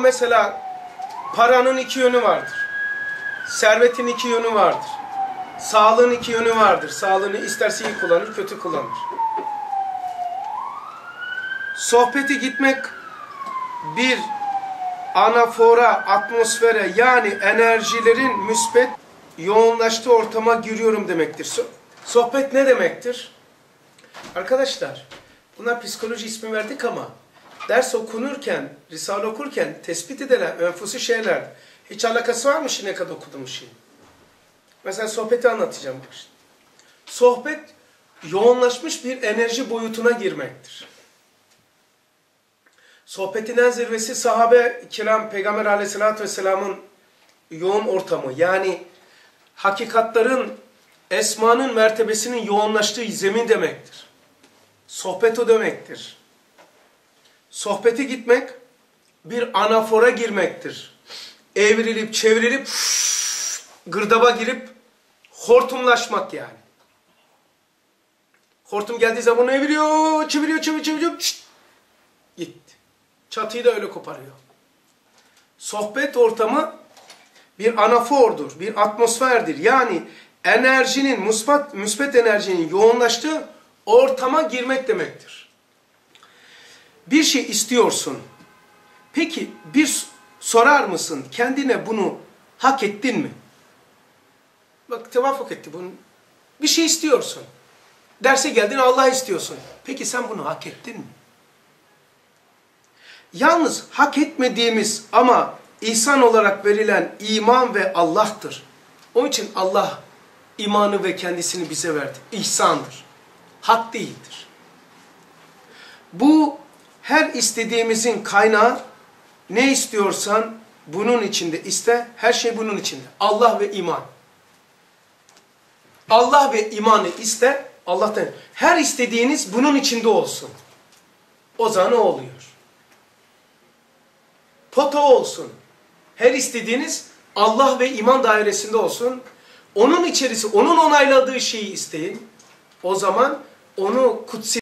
Mesela paranın iki yönü vardır. Servetin iki yönü vardır. Sağlığın iki yönü vardır. Sağlığını isterse iyi kullanır, kötü kullanır. Sohbeti gitmek bir anafora, atmosfere yani enerjilerin müspet yoğunlaştığı ortama giriyorum demektir. So- Sohbet ne demektir? Arkadaşlar, buna psikoloji ismi verdik ama ders okunurken, risale okurken tespit edilen önfusu şeyler hiç alakası var mı şimdiye kadar okuduğum şeyin? Mesela sohbeti anlatacağım. bak şimdi. Sohbet yoğunlaşmış bir enerji boyutuna girmektir. Sohbetin en zirvesi sahabe kiram Peygamber aleyhissalatü vesselamın yoğun ortamı. Yani hakikatların, esmanın mertebesinin yoğunlaştığı zemin demektir. Sohbet o demektir. Sohbete gitmek bir anafora girmektir. Evrilip çevrilip gırdaba girip hortumlaşmak yani. Hortum geldiği zaman onu eviriyor, çeviriyor, çeviriyor, çeviriyor. Şşt, gitti. Çatıyı da öyle koparıyor. Sohbet ortamı bir anafordur, bir atmosferdir. Yani enerjinin, musbat, müspet enerjinin yoğunlaştığı ortama girmek demektir. Bir şey istiyorsun. Peki bir sorar mısın kendine bunu hak ettin mi? Bak tevafuk etti bunu. Bir şey istiyorsun. Derse geldin Allah istiyorsun. Peki sen bunu hak ettin mi? Yalnız hak etmediğimiz ama ihsan olarak verilen iman ve Allah'tır. Onun için Allah imanı ve kendisini bize verdi. İhsandır. Hak değildir. Bu her istediğimizin kaynağı ne istiyorsan bunun içinde iste. Her şey bunun içinde. Allah ve iman. Allah ve imanı iste. Allah'tan. Her istediğiniz bunun içinde olsun. O zaman ne oluyor? Pota olsun. Her istediğiniz Allah ve iman dairesinde olsun. Onun içerisi, onun onayladığı şeyi isteyin. O zaman onu kutsi